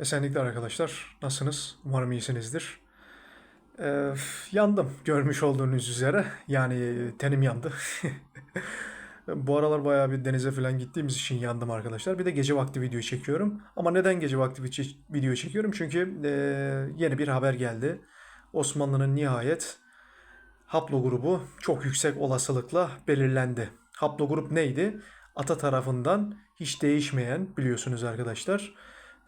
Esenlikler arkadaşlar. Nasılsınız? Umarım iyisinizdir. Ee, yandım görmüş olduğunuz üzere. Yani tenim yandı. Bu aralar bayağı bir denize falan gittiğimiz için yandım arkadaşlar. Bir de gece vakti video çekiyorum. Ama neden gece vakti vi- video çekiyorum? Çünkü e, yeni bir haber geldi. Osmanlı'nın nihayet haplo grubu çok yüksek olasılıkla belirlendi. Haplo grup neydi? Ata tarafından hiç değişmeyen biliyorsunuz arkadaşlar.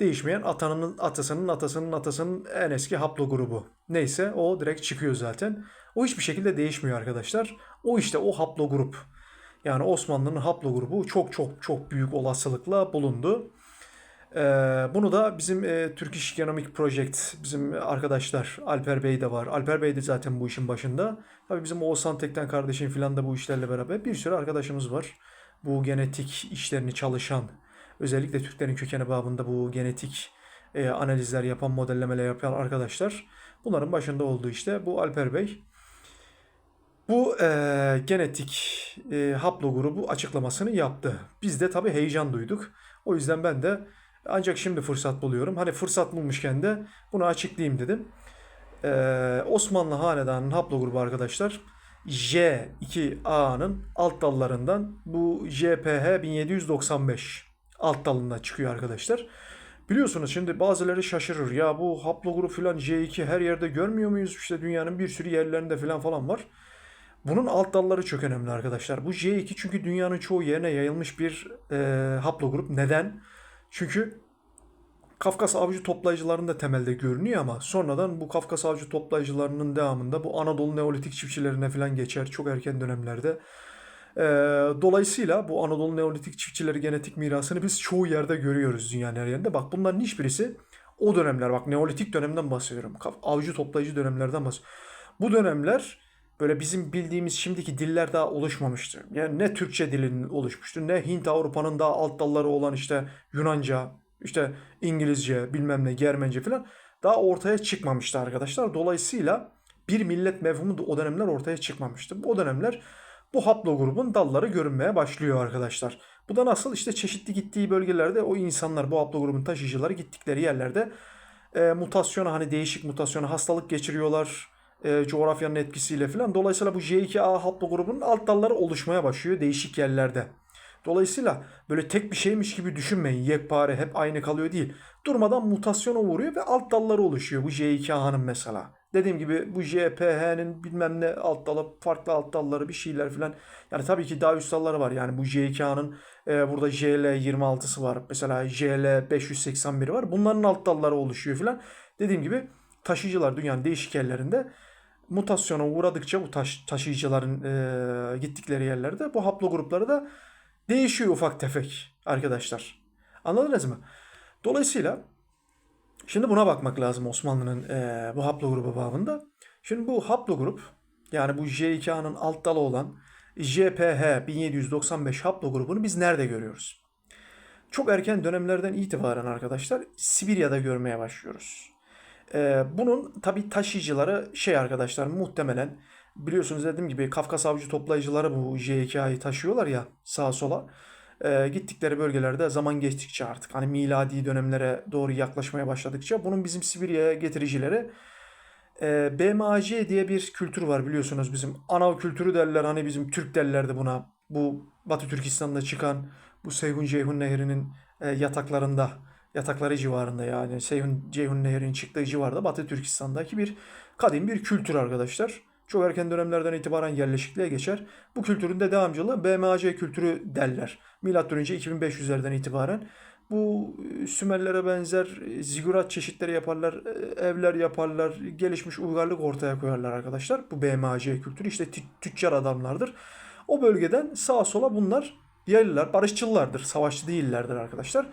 Değişmeyen atanın atasının atasının atasının en eski haplo grubu. Neyse o direkt çıkıyor zaten. O hiçbir şekilde değişmiyor arkadaşlar. O işte o haplo grup. Yani Osmanlı'nın haplo grubu çok çok çok büyük olasılıkla bulundu. Ee, bunu da bizim e, Turkish Genomic Project, bizim arkadaşlar Alper Bey de var. Alper Bey de zaten bu işin başında. Tabii bizim Oğuzhan Tekten kardeşim falan da bu işlerle beraber bir sürü arkadaşımız var. Bu genetik işlerini çalışan, özellikle Türklerin kökeni babında bu genetik e, analizler yapan, modellemeler yapan arkadaşlar. Bunların başında olduğu işte bu Alper Bey. Bu e, genetik e, haplo grubu açıklamasını yaptı. Biz de tabii heyecan duyduk. O yüzden ben de ancak şimdi fırsat buluyorum. Hani fırsat bulmuşken de bunu açıklayayım dedim. E, Osmanlı Hanedanı'nın haplo grubu arkadaşlar J2A'nın alt dallarından bu JPH 1795 alt dalında çıkıyor arkadaşlar. Biliyorsunuz şimdi bazıları şaşırır. Ya bu haplo grubu falan J2 her yerde görmüyor muyuz? İşte dünyanın bir sürü yerlerinde falan falan var. Bunun alt dalları çok önemli arkadaşlar. Bu J2 çünkü dünyanın çoğu yerine yayılmış bir e, haplogrup. Neden? Çünkü Kafkas avcı toplayıcılarında temelde görünüyor ama sonradan bu Kafkas avcı toplayıcılarının devamında bu Anadolu Neolitik çiftçilerine falan geçer çok erken dönemlerde. E, dolayısıyla bu Anadolu Neolitik çiftçileri genetik mirasını biz çoğu yerde görüyoruz dünyanın her yerinde. Bak bunların hiçbirisi o dönemler bak Neolitik dönemden bahsediyorum. Avcı toplayıcı dönemlerden bahsediyorum. Bu dönemler böyle bizim bildiğimiz şimdiki diller daha oluşmamıştı. Yani ne Türkçe dilinin oluşmuştu ne Hint Avrupa'nın daha alt dalları olan işte Yunanca, işte İngilizce, bilmem ne, Germence falan daha ortaya çıkmamıştı arkadaşlar. Dolayısıyla bir millet mevhumu da o dönemler ortaya çıkmamıştı. O dönemler bu haplo grubun dalları görünmeye başlıyor arkadaşlar. Bu da nasıl? İşte çeşitli gittiği bölgelerde o insanlar, bu haplo grubun taşıyıcıları gittikleri yerlerde e, mutasyona hani değişik mutasyona hastalık geçiriyorlar e, coğrafyanın etkisiyle falan. Dolayısıyla bu J2A haplo grubunun alt dalları oluşmaya başlıyor değişik yerlerde. Dolayısıyla böyle tek bir şeymiş gibi düşünmeyin. Yekpare hep aynı kalıyor değil. Durmadan mutasyona uğruyor ve alt dalları oluşuyor. Bu J2A'nın mesela. Dediğim gibi bu JPH'nin bilmem ne alt dalı, farklı alt dalları bir şeyler filan. Yani tabii ki daha üst dalları var. Yani bu J2A'nın e, burada JL26'sı var. Mesela JL581 var. Bunların alt dalları oluşuyor filan. Dediğim gibi taşıyıcılar dünyanın değişik yerlerinde mutasyona uğradıkça bu taş, taşıyıcıların e, gittikleri yerlerde bu haplo grupları da değişiyor ufak tefek arkadaşlar. Anladınız mı? Dolayısıyla şimdi buna bakmak lazım Osmanlı'nın e, bu haplo grubu babında. Şimdi bu haplo grup yani bu J2A'nın alt dalı olan JPH 1795 haplo grubunu biz nerede görüyoruz? Çok erken dönemlerden itibaren arkadaşlar Sibirya'da görmeye başlıyoruz. Ee, bunun tabi taşıyıcıları şey arkadaşlar muhtemelen biliyorsunuz dediğim gibi Kafkas avcı toplayıcıları bu J2A'yı taşıyorlar ya sağa sola. Ee, gittikleri bölgelerde zaman geçtikçe artık hani miladi dönemlere doğru yaklaşmaya başladıkça bunun bizim Sibirya'ya getiricileri e, BMAC diye bir kültür var biliyorsunuz bizim Anav kültürü derler hani bizim Türk derlerdi buna. Bu Batı Türkistan'da çıkan bu Seyhun Ceyhun Nehri'nin e, yataklarında yatakları civarında yani Seyhun Ceyhun Nehri'nin çıktığı civarda Batı Türkistan'daki bir kadim bir kültür arkadaşlar. Çok erken dönemlerden itibaren yerleşikliğe geçer. Bu kültürün de devamcılığı BMAC kültürü derler. Milattan önce 2500'lerden itibaren bu e, Sümerlere benzer e, zigurat çeşitleri yaparlar, e, evler yaparlar, gelişmiş uygarlık ortaya koyarlar arkadaşlar. Bu BMAC kültürü işte tü- tüccar adamlardır. O bölgeden sağa sola bunlar yayılırlar, barışçıllardır, savaşçı değillerdir arkadaşlar.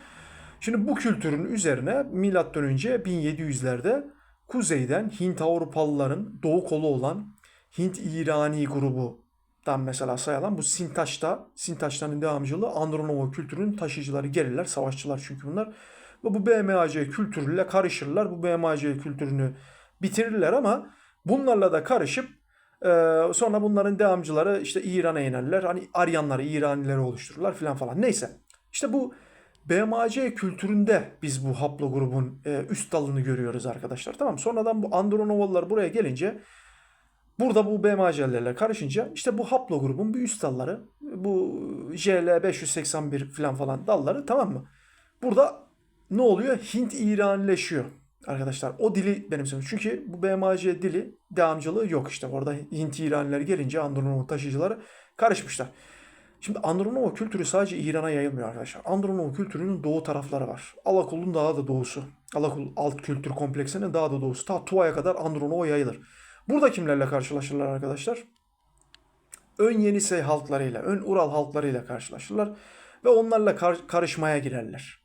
Şimdi bu kültürün üzerine milattan önce 1700'lerde kuzeyden Hint Avrupalıların doğu kolu olan Hint İrani grubudan mesela sayılan bu Sintaş'ta, Sintaş'tan devamcılığı Andronovo kültürünün taşıyıcıları gelirler, savaşçılar çünkü bunlar. Ve bu BMAC kültürüyle karışırlar. Bu BMAC kültürünü bitirirler ama bunlarla da karışıp e, sonra bunların devamcıları işte İran'a inerler. Hani Aryanları, İranileri oluştururlar filan falan. Neyse. İşte bu BMC kültüründe biz bu haplogrubun e, üst dalını görüyoruz arkadaşlar. Tamam Sonradan bu Andronovalılar buraya gelince burada bu BMC'lerle karışınca işte bu haplogrubun bu üst dalları bu JL 581 falan falan dalları tamam mı? Burada ne oluyor? Hint İranileşiyor arkadaşlar. O dili benimsemiş. Çünkü bu BMC dili devamcılığı yok işte. Orada Hint İraniler gelince Andronova taşıyıcıları karışmışlar. Şimdi Andronova kültürü sadece İran'a yayılmıyor arkadaşlar. Andronova kültürünün doğu tarafları var. Alakul'un daha da doğusu. Alakul alt kültür kompleksinin daha da doğusu. Ta Tuva'ya kadar Andronova yayılır. Burada kimlerle karşılaşırlar arkadaşlar? Ön Yenisey halklarıyla, Ön Ural halklarıyla karşılaşırlar ve onlarla kar- karışmaya girerler.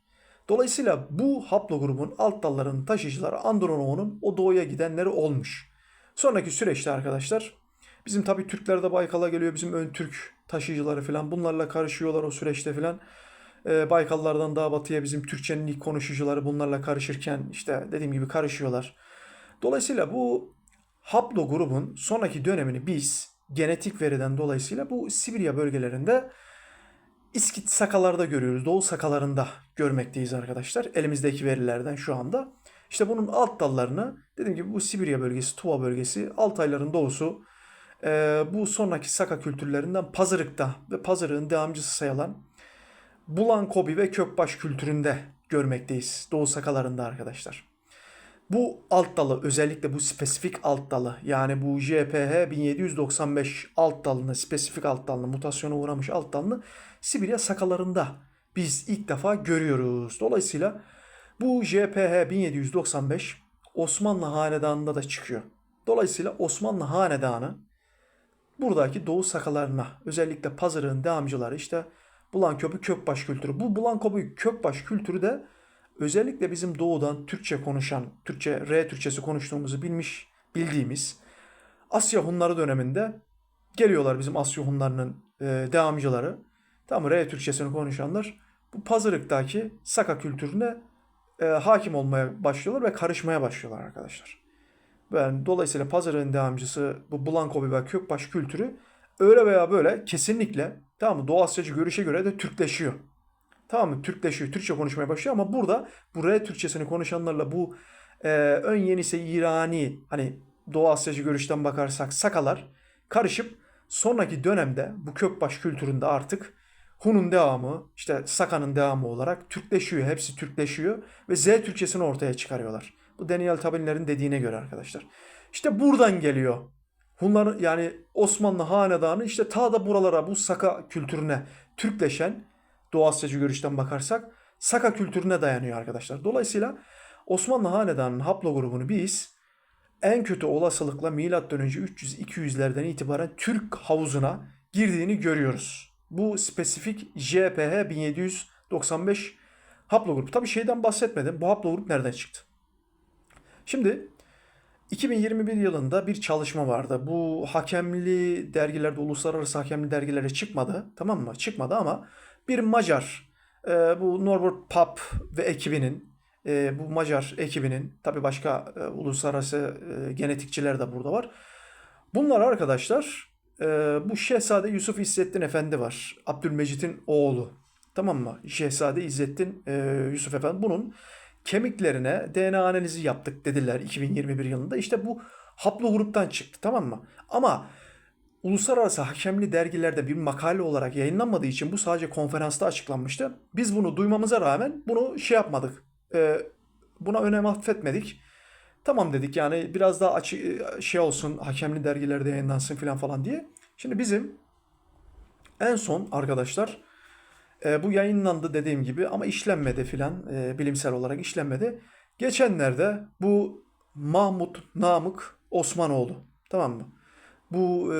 Dolayısıyla bu haplogrubun alt dallarının taşıyıcıları Andronova'nın o doğuya gidenleri olmuş. Sonraki süreçte arkadaşlar bizim tabii Türkler de Baykal'a geliyor. Bizim ön Türk taşıyıcıları falan bunlarla karışıyorlar o süreçte falan. Ee, Baykallardan daha batıya bizim Türkçenin ilk konuşucuları bunlarla karışırken işte dediğim gibi karışıyorlar. Dolayısıyla bu haplo grubun sonraki dönemini biz genetik veriden dolayısıyla bu Sibirya bölgelerinde İskit sakalarda görüyoruz. Doğu sakalarında görmekteyiz arkadaşlar. Elimizdeki verilerden şu anda. İşte bunun alt dallarını dediğim gibi bu Sibirya bölgesi, Tuva bölgesi, Altayların doğusu, e, bu sonraki Saka kültürlerinden Pazırık'ta ve Pazırık'ın devamcısı sayılan Bulankobi ve Kökbaş kültüründe görmekteyiz. Doğu Sakalarında arkadaşlar. Bu alt dalı özellikle bu spesifik alt dalı yani bu JPH 1795 alt dalını spesifik alt dalını mutasyona uğramış alt dalını Sibirya sakalarında biz ilk defa görüyoruz. Dolayısıyla bu JPH 1795 Osmanlı Hanedanı'nda da çıkıyor. Dolayısıyla Osmanlı Hanedanı buradaki doğu sakalarına özellikle Pazarık'ın devamcıları işte Bulanköprü Kökbaş kültürü. Bu Bulanköprü Kökbaş kültürü de özellikle bizim doğudan Türkçe konuşan, Türkçe R Türkçesi konuştuğumuzu bilmiş, bildiğimiz Asya Hunları döneminde geliyorlar bizim Asya Hunlarının e, devamcıları. Tamam R Türkçesini konuşanlar bu Pazarık'taki Saka kültürüne e, hakim olmaya başlıyorlar ve karışmaya başlıyorlar arkadaşlar. Ben dolayısıyla Pazarık'ın devamcısı bu Blankobi ve Kökbaş kültürü öyle veya böyle kesinlikle tamam mı Doğu Asyacı görüşe göre de Türkleşiyor. Tamam mı? Türkleşiyor, Türkçe konuşmaya başlıyor ama burada bu R Türkçesini konuşanlarla bu e, ön yenisi İrani hani Doğu Asyacı görüşten bakarsak Sakalar karışıp sonraki dönemde bu Kökbaş kültüründe artık Hun'un devamı, işte Saka'nın devamı olarak Türkleşiyor. Hepsi Türkleşiyor ve Z Türkçesini ortaya çıkarıyorlar. Bu Daniel Tabinler'in dediğine göre arkadaşlar. İşte buradan geliyor. Hunlar yani Osmanlı hanedanı işte ta da buralara bu Saka kültürüne Türkleşen Doğu Asyacı görüşten bakarsak Saka kültürüne dayanıyor arkadaşlar. Dolayısıyla Osmanlı hanedanının haplo grubunu biz en kötü olasılıkla milattan önce 300-200'lerden itibaren Türk havuzuna girdiğini görüyoruz. Bu spesifik JPH 1795 haplogrup. Tabi şeyden bahsetmedim. Bu haplogrup nereden çıktı? Şimdi 2021 yılında bir çalışma vardı. Bu hakemli dergilerde, uluslararası hakemli dergilere çıkmadı. Tamam mı? Çıkmadı ama bir Macar, e, bu Norbert Pap ve ekibinin, e, bu Macar ekibinin, tabi başka e, uluslararası e, genetikçiler de burada var. Bunlar arkadaşlar e, bu Şehzade Yusuf İzzettin Efendi var. Abdülmecit'in oğlu. Tamam mı? Şehzade İzzettin e, Yusuf Efendi. Bunun kemiklerine DNA analizi yaptık dediler 2021 yılında. İşte bu haplo gruptan çıktı tamam mı? Ama uluslararası hakemli dergilerde bir makale olarak yayınlanmadığı için bu sadece konferansta açıklanmıştı. Biz bunu duymamıza rağmen bunu şey yapmadık. E, buna önem atfetmedik. Tamam dedik yani biraz daha açı, şey olsun hakemli dergilerde yayınlansın falan falan diye. Şimdi bizim en son arkadaşlar e, bu yayınlandı dediğim gibi ama işlenmedi filan e, bilimsel olarak işlenmedi. Geçenlerde bu Mahmut Namık Osmanoğlu tamam mı? Bu e,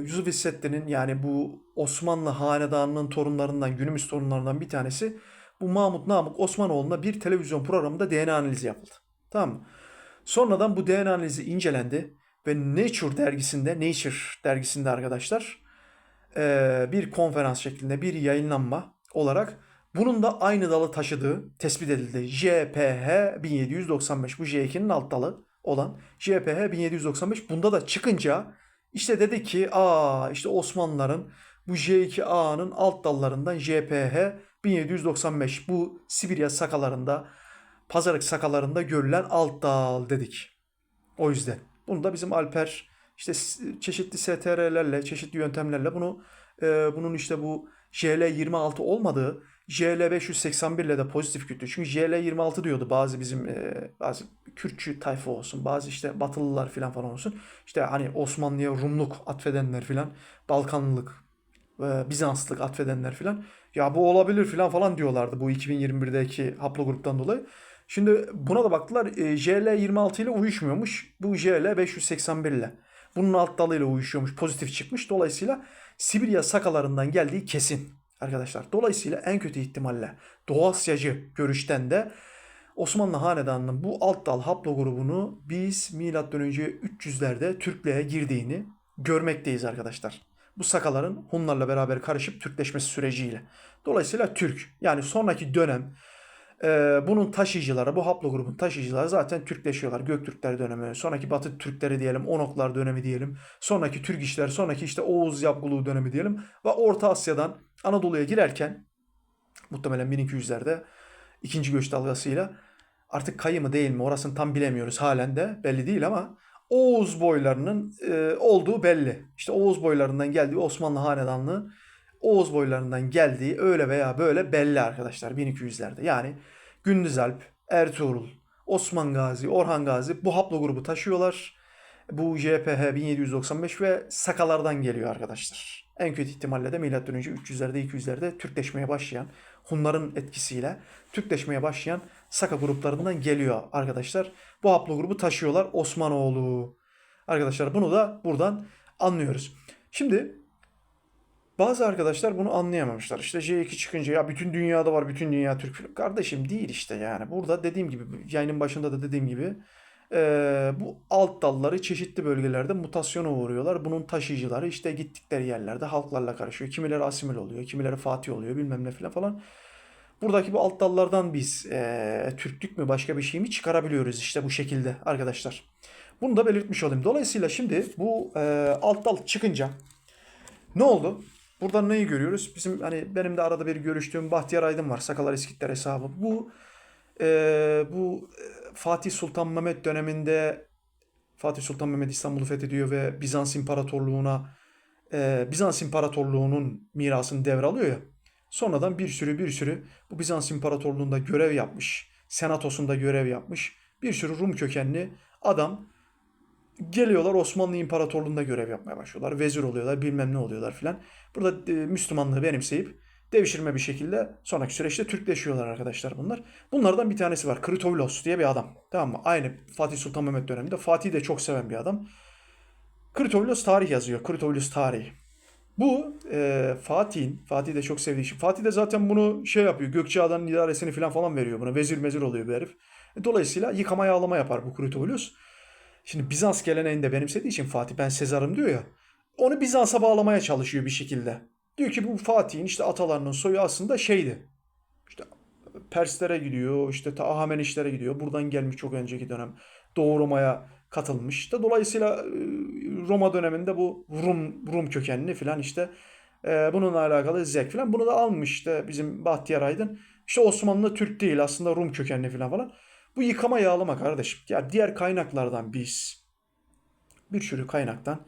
Yusuf İssettin'in yani bu Osmanlı hanedanının torunlarından günümüz torunlarından bir tanesi bu Mahmut Namık Osmanoğlu'na bir televizyon programında DNA analizi yapıldı. Tamam mı? Sonradan bu DNA analizi incelendi ve Nature dergisinde, Nature dergisinde arkadaşlar e, bir konferans şeklinde bir yayınlanma olarak bunun da aynı dalı taşıdığı tespit edildi. JPH 1795 bu J2'nin alt dalı olan JPH 1795 bunda da çıkınca işte dedi ki aa işte Osmanlıların bu J2A'nın alt dallarından JPH 1795 bu Sibirya sakalarında, pazarık sakalarında görülen alt dal dedik. O yüzden. Bunu da bizim Alper işte çeşitli STR'lerle, çeşitli yöntemlerle bunu e, bunun işte bu JL26 olmadığı JL581 ile de pozitif güttü. Çünkü JL26 diyordu bazı bizim e, bazı Kürtçü tayfa olsun, bazı işte Batılılar falan falan olsun. İşte hani Osmanlı'ya Rumluk atfedenler falan, Balkanlılık, e, Bizanslılık atfedenler falan. Ya bu olabilir falan falan diyorlardı bu 2021'deki haplogruptan dolayı. Şimdi buna da baktılar e, JL26 ile uyuşmuyormuş. Bu JL581 ile. Bunun alt dalıyla uyuşuyormuş. Pozitif çıkmış. Dolayısıyla Sibirya sakalarından geldiği kesin arkadaşlar. Dolayısıyla en kötü ihtimalle Doğu Asyacı görüşten de Osmanlı Hanedanı'nın bu alt dal haplogrubunu biz M.Ö. 300'lerde Türklüğe girdiğini görmekteyiz arkadaşlar. Bu sakaların Hunlarla beraber karışıp Türkleşmesi süreciyle. Dolayısıyla Türk yani sonraki dönem ee, bunun taşıyıcıları, bu haplogrubun taşıyıcıları zaten Türkleşiyorlar. Göktürkler dönemi, sonraki Batı Türkleri diyelim, Onoklar dönemi diyelim, sonraki Türk işler, sonraki işte Oğuz Yapgulu dönemi diyelim ve Orta Asya'dan Anadolu'ya girerken muhtemelen 1200'lerde ikinci göç dalgasıyla artık kayı mı değil mi orasını tam bilemiyoruz halen de belli değil ama Oğuz boylarının e, olduğu belli. İşte Oğuz boylarından geldiği Osmanlı Hanedanlığı Oğuz boylarından geldiği öyle veya böyle belli arkadaşlar 1200'lerde. Yani Gündüz Alp, Ertuğrul, Osman Gazi, Orhan Gazi bu haplogrubu taşıyorlar. Bu JPH 1795 ve Sakalardan geliyor arkadaşlar. En kötü ihtimalle de önce 300'lerde 200'lerde Türkleşmeye başlayan Hunların etkisiyle Türkleşmeye başlayan Saka gruplarından geliyor arkadaşlar. Bu haplogrubu taşıyorlar Osmanoğlu. Arkadaşlar bunu da buradan anlıyoruz. Şimdi bazı arkadaşlar bunu anlayamamışlar. İşte J2 çıkınca ya bütün dünyada var, bütün dünya Türk. Kardeşim değil işte yani. Burada dediğim gibi, yayının başında da dediğim gibi eee, bu alt dalları çeşitli bölgelerde mutasyona uğruyorlar. Bunun taşıyıcıları işte gittikleri yerlerde halklarla karışıyor. Kimileri asimil oluyor, kimileri Fatih oluyor bilmem ne filan falan. Buradaki bu alt dallardan biz eee, Türklük mü başka bir şey mi çıkarabiliyoruz işte bu şekilde arkadaşlar. Bunu da belirtmiş olayım. Dolayısıyla şimdi bu eee, alt dal çıkınca ne oldu? Buradan neyi görüyoruz? Bizim hani benim de arada bir görüştüğüm Bahtiyar Aydın var. Sakalar İskitler hesabı. Bu e, bu Fatih Sultan Mehmet döneminde Fatih Sultan Mehmet İstanbul'u fethediyor ve Bizans İmparatorluğu'na e, Bizans İmparatorluğu'nun mirasını devralıyor ya. Sonradan bir sürü bir sürü bu Bizans İmparatorluğu'nda görev yapmış. Senatosunda görev yapmış. Bir sürü Rum kökenli adam geliyorlar Osmanlı İmparatorluğu'nda görev yapmaya başlıyorlar. Vezir oluyorlar, bilmem ne oluyorlar filan. Burada e, Müslümanlığı benimseyip devşirme bir şekilde sonraki süreçte Türkleşiyorlar arkadaşlar bunlar. Bunlardan bir tanesi var. Kritovlos diye bir adam. Tamam mı? Aynı Fatih Sultan Mehmet döneminde. Fatih'i de çok seven bir adam. Kritovlos tarih yazıyor. Kritovlos tarihi. Bu e, Fatih'in, Fatih de çok sevdiği için. Fatih de zaten bunu şey yapıyor. Gökçeada'nın idaresini falan falan veriyor buna. Vezir mezir oluyor bir herif. E, Dolayısıyla yıkama yağlama yapar bu Kritovlos. Şimdi Bizans geleneğini de benimsediği için Fatih ben Sezar'ım diyor ya. Onu Bizans'a bağlamaya çalışıyor bir şekilde. Diyor ki bu Fatih'in işte atalarının soyu aslında şeydi. İşte Perslere gidiyor, işte ta Ahamenişlere gidiyor. Buradan gelmiş çok önceki dönem. Doğu Roma'ya katılmış. İşte dolayısıyla e, Roma döneminde bu Rum Rum kökenli filan işte e, bununla alakalı zevk filan. Bunu da almış işte bizim Bahtiyar Aydın. İşte Osmanlı Türk değil aslında Rum kökenli filan falan. Bu yıkama yağlama kardeşim. Ya diğer kaynaklardan biz bir sürü kaynaktan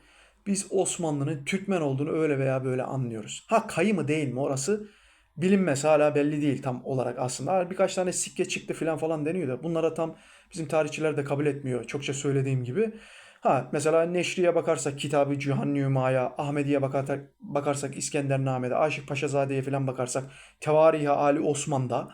biz Osmanlı'nın Türkmen olduğunu öyle veya böyle anlıyoruz. Ha kayı mı değil mi orası bilinmez hala belli değil tam olarak aslında. Birkaç tane sikke çıktı falan falan deniyor da bunlara tam bizim tarihçiler de kabul etmiyor. Çokça söylediğim gibi. Ha mesela Neşri'ye bakarsak Kitabı Cihannümay'a, Ahmedi'ye bakarsak, bakarsak İskendername'de, Aşık Paşazade'ye falan bakarsak Tevarihi Ali Osman'da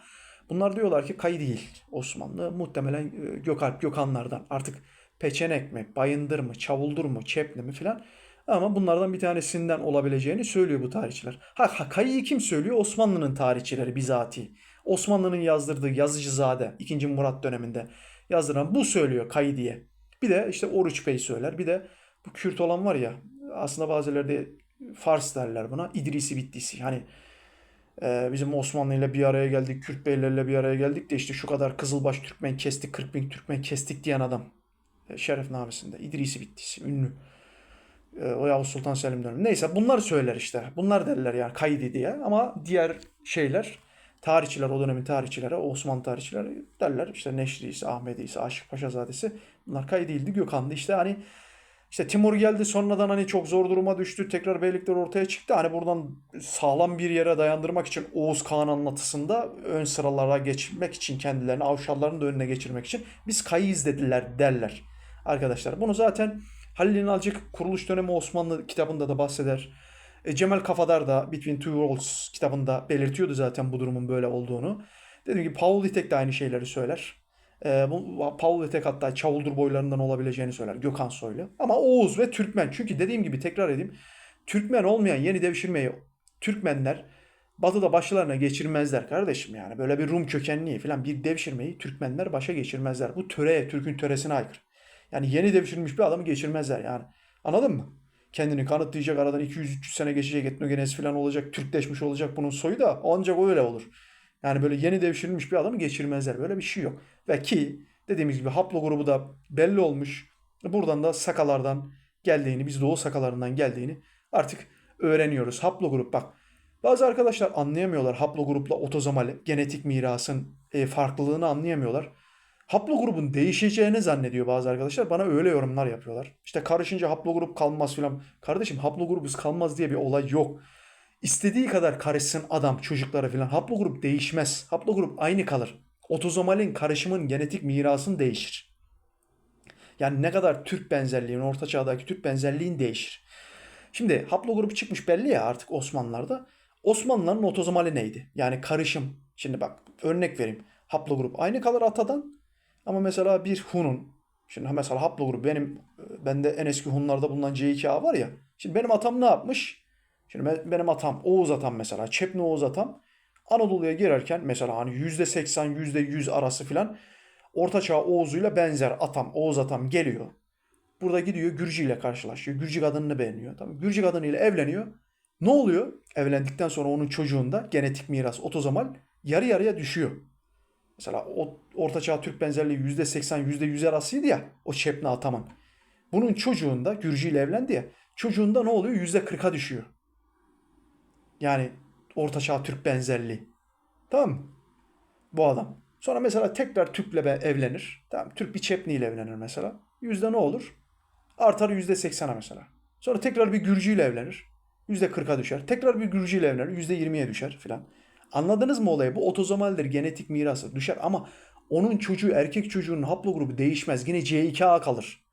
bunlar diyorlar ki kayı değil Osmanlı. Muhtemelen e, Gökalp Gökhanlardan artık Peçenek mi, Bayındır mı, Çavuldur mu, Çepni mi filan. Ama bunlardan bir tanesinden olabileceğini söylüyor bu tarihçiler. Ha, ha kayıyı kim söylüyor? Osmanlı'nın tarihçileri bizatihi. Osmanlı'nın yazdırdığı Yazıcızade 2. Murat döneminde yazdıran bu söylüyor kayı diye. Bir de işte Oruç Bey söyler. Bir de bu Kürt olan var ya aslında bazıları da Fars derler buna. İdrisi Bittisi. Hani e, bizim Osmanlı ile bir araya geldik, Kürt beylerle bir araya geldik de işte şu kadar Kızılbaş Türkmen kestik, 40 bin Türkmen kestik diyen adam. E, Şerefnamesinde. İdrisi Bittisi. Ünlü. E, o Yavuz Sultan Selim dönemi. Neyse bunlar söyler işte. Bunlar derler yani kaydı diye. Ama diğer şeyler tarihçiler o dönemin tarihçileri, Osmanlı tarihçileri derler işte Neşri'si, Ahmedi'si, Aşık Paşazadesi bunlar kaydedildi. Gökhan'dı işte hani işte Timur geldi sonradan hani çok zor duruma düştü. Tekrar beylikler ortaya çıktı. Hani buradan sağlam bir yere dayandırmak için Oğuz Kağan anlatısında ön sıralara geçmek için kendilerini Avşarların da önüne geçirmek için biz kayı izlediler derler. Arkadaşlar bunu zaten Halil İnalcık Kuruluş Dönemi Osmanlı kitabında da bahseder. E, Cemal Kafadar da Between Two Worlds kitabında belirtiyordu zaten bu durumun böyle olduğunu. Dediğim gibi Paul Vitek de aynı şeyleri söyler. E, bu Paul Vitek hatta Çavuldur boylarından olabileceğini söyler. Gökhan Soylu. Ama Oğuz ve Türkmen. Çünkü dediğim gibi tekrar edeyim. Türkmen olmayan yeni devşirmeyi Türkmenler Batı'da başlarına geçirmezler kardeşim yani. Böyle bir Rum kökenliği falan bir devşirmeyi Türkmenler başa geçirmezler. Bu töreye, Türk'ün töresine aykırı. Yani yeni devşirilmiş bir adamı geçirmezler yani. Anladın mı? Kendini kanıtlayacak aradan 200-300 sene geçecek etnogenez falan olacak. Türkleşmiş olacak bunun soyu da ancak öyle olur. Yani böyle yeni devşirilmiş bir adamı geçirmezler. Böyle bir şey yok. Ve ki dediğimiz gibi haplo grubu da belli olmuş. Buradan da Sakalardan geldiğini, biz Doğu Sakalarından geldiğini artık öğreniyoruz. Haplo grup bak. Bazı arkadaşlar anlayamıyorlar haplo grupla otozomal genetik mirasın e, farklılığını anlayamıyorlar. Haplogrubun değişeceğini zannediyor bazı arkadaşlar. Bana öyle yorumlar yapıyorlar. İşte karışınca haplogrup kalmaz filan. Kardeşim haplogrubuz kalmaz diye bir olay yok. İstediği kadar karışsın adam çocuklara filan. Haplogrup değişmez. Haplogrup aynı kalır. Otozomalin karışımın genetik mirasın değişir. Yani ne kadar Türk benzerliğin, orta çağdaki Türk benzerliğin değişir. Şimdi haplogrup çıkmış belli ya artık Osmanlılarda. Osmanlıların otozomali neydi? Yani karışım. Şimdi bak örnek vereyim. Haplogrup aynı kalır atadan ama mesela bir Hun'un şimdi mesela haplogrup benim bende en eski Hunlarda bulunan C2A var ya. Şimdi benim atam ne yapmış? Şimdi benim atam Oğuz atam mesela Çepni Oğuz atam Anadolu'ya girerken mesela hani %80 %100 arası filan Ortaçağ Oğuz'uyla benzer atam Oğuz atam geliyor. Burada gidiyor Gürcü ile karşılaşıyor. Gürcü kadınını beğeniyor. Tamam. Gürcü kadınıyla evleniyor. Ne oluyor? Evlendikten sonra onun çocuğunda genetik miras otozomal yarı yarıya düşüyor. Mesela o ortaçağ Türk benzerliği %80 %100 arasıydı ya o Şepne Ataman. Bunun çocuğunda Gürcü ile evlendi ya. Çocuğunda ne oluyor? %40'a düşüyor. Yani ortaçağ Türk benzerliği. Tamam mı? Bu adam. Sonra mesela tekrar Türk'le evlenir. Tamam Türk bir Çepni ile evlenir mesela. Yüzde ne olur? Artar %80'a mesela. Sonra tekrar bir Gürcü ile evlenir. %40'a düşer. Tekrar bir Gürcü ile evlenir. %20'ye düşer filan. Anladınız mı olayı? Bu otozomaldir, genetik mirası düşer ama onun çocuğu, erkek çocuğunun haplogrubu değişmez. Yine C2A kalır.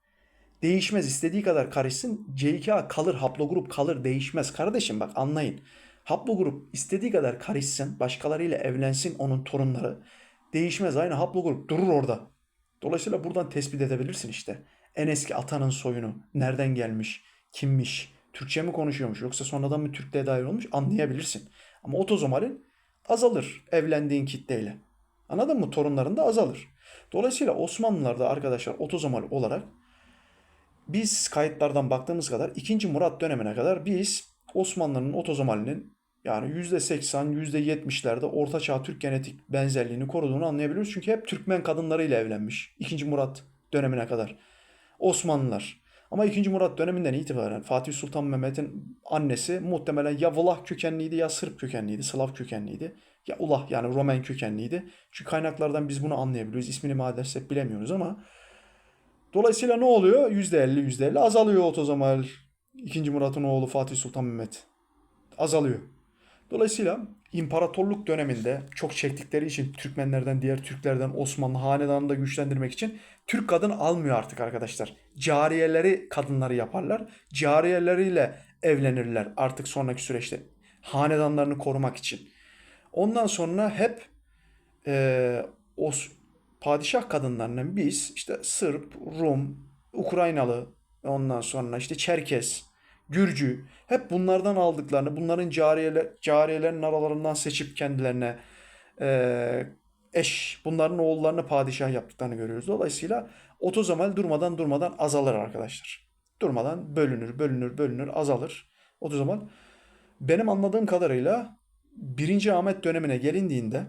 Değişmez. istediği kadar karışsın. C2A kalır, haplogrup kalır, değişmez. Kardeşim bak anlayın. Haplogrup istediği kadar karışsın, başkalarıyla evlensin onun torunları. Değişmez. Aynı haplogrup durur orada. Dolayısıyla buradan tespit edebilirsin işte. En eski atanın soyunu, nereden gelmiş, kimmiş, Türkçe mi konuşuyormuş yoksa sonradan mı Türk'te dair olmuş anlayabilirsin. Ama otozomalin azalır evlendiğin kitleyle. Anladın mı? Torunların da azalır. Dolayısıyla Osmanlılarda arkadaşlar otozomal olarak biz kayıtlardan baktığımız kadar 2. Murat dönemine kadar biz Osmanlı'nın otozomalinin yani %80, %70'lerde Ortaçağ Türk genetik benzerliğini koruduğunu anlayabiliyoruz. Çünkü hep Türkmen kadınlarıyla evlenmiş. 2. Murat dönemine kadar. Osmanlılar. Ama 2. Murat döneminden itibaren Fatih Sultan Mehmet'in annesi muhtemelen ya Vlah kökenliydi ya Sırp kökenliydi, Slav kökenliydi. Ya Ulah yani Roman kökenliydi. Çünkü kaynaklardan biz bunu anlayabiliyoruz. İsmini maalesef bilemiyoruz ama Dolayısıyla ne oluyor? %50 %50 azalıyor otozomal. 2. Murat'ın oğlu Fatih Sultan Mehmet. Azalıyor. Dolayısıyla imparatorluk döneminde çok çektikleri için Türkmenlerden, diğer Türklerden Osmanlı hanedanını da güçlendirmek için Türk kadın almıyor artık arkadaşlar. Cariyeleri kadınları yaparlar. Cariyeleriyle evlenirler artık sonraki süreçte. Hanedanlarını korumak için. Ondan sonra hep e, o padişah kadınlarının biz işte Sırp, Rum, Ukraynalı, ondan sonra işte Çerkes, Gürcü hep bunlardan aldıklarını, bunların cariyeler, cariyelerin aralarından seçip kendilerine e, eş, bunların oğullarını padişah yaptıklarını görüyoruz. Dolayısıyla otozomal durmadan durmadan azalır arkadaşlar. Durmadan bölünür, bölünür, bölünür, azalır. Otozomal benim anladığım kadarıyla 1. Ahmet dönemine gelindiğinde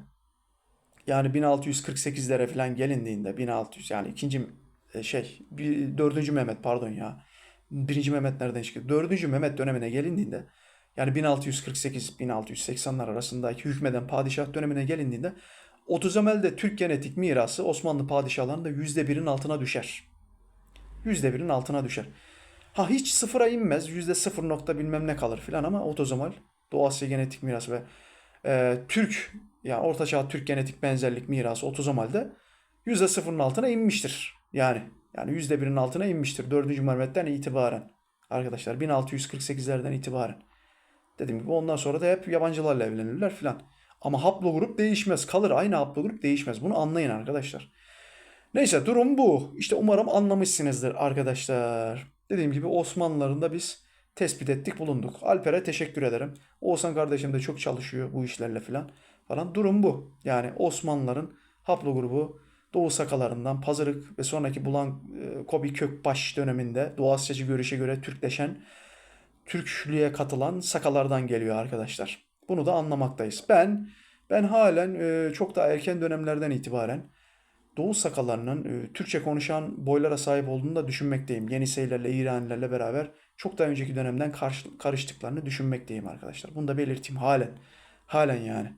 yani 1648'lere falan gelindiğinde 1600 yani ikinci şey 4. Mehmet pardon ya 1. Mehmet nereden çıktı? 4. Mehmet dönemine gelindiğinde Yani 1648-1680'ler arasındaki hükmeden padişah dönemine gelindiğinde Otuzemelde Türk genetik mirası Osmanlı padişahlarında %1'in altına düşer. %1'in altına düşer. Ha hiç sıfıra inmez. Yüzde sıfır nokta bilmem ne kalır filan ama otozomal Doğu Asya genetik mirası ve e, Türk yani Ortaçağ Türk genetik benzerlik mirası otozomalde yüzde sıfırın altına inmiştir. Yani yani yüzde birin altına inmiştir. 4. Mehmet'ten itibaren. Arkadaşlar 1648'lerden itibaren. Dediğim gibi ondan sonra da hep yabancılarla evlenirler filan. Ama haplogrup değişmez. Kalır aynı haplogrup değişmez. Bunu anlayın arkadaşlar. Neyse durum bu. İşte umarım anlamışsınızdır arkadaşlar. Dediğim gibi Osmanlıların da biz tespit ettik bulunduk. Alper'e teşekkür ederim. Oğuzhan kardeşim de çok çalışıyor bu işlerle falan. falan. Durum bu. Yani Osmanlıların haplogrubu Doğu Sakalarından Pazarık ve sonraki Bulan e, Kobi Kökbaş döneminde Doğu Asyacı görüşe göre Türkleşen Türklüğe katılan Sakalardan geliyor arkadaşlar. Bunu da anlamaktayız. Ben ben halen e, çok daha erken dönemlerden itibaren Doğu Sakalarının e, Türkçe konuşan boylara sahip olduğunu da düşünmekteyim. Yeniseylerle, İranilerle beraber çok daha önceki dönemden karıştıklarını düşünmekteyim arkadaşlar. Bunu da belirteyim halen. Halen yani.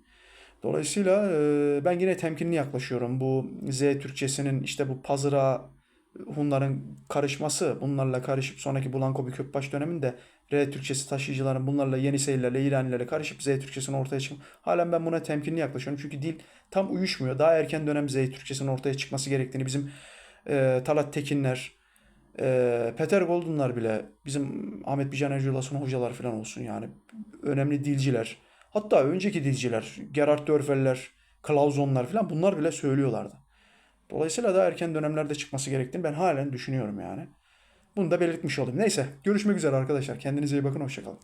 Dolayısıyla e, ben yine temkinli yaklaşıyorum. Bu Z Türkçesinin işte bu Pazıra Hunların karışması, bunlarla karışıp sonraki Bulanko bir Kökbaş döneminde R Türkçesi taşıyıcıların bunlarla Yeniseylerle, İranilerle karışıp Z Türkçesinin ortaya çıkıp halen ben buna temkinli yaklaşıyorum. Çünkü dil tam uyuşmuyor. Daha erken dönem Z Türkçesinin ortaya çıkması gerektiğini bizim e, Talat Tekinler, e, Peter Golden'lar bile bizim Ahmet Bican Erculas'ın hocalar falan olsun yani. Önemli dilciler. Hatta önceki dilciler, Gerhard Dörfeller, Clausonlar falan bunlar bile söylüyorlardı. Dolayısıyla daha erken dönemlerde çıkması gerektiğini ben halen düşünüyorum yani. Bunu da belirtmiş olayım. Neyse görüşmek üzere arkadaşlar. Kendinize iyi bakın. Hoşçakalın.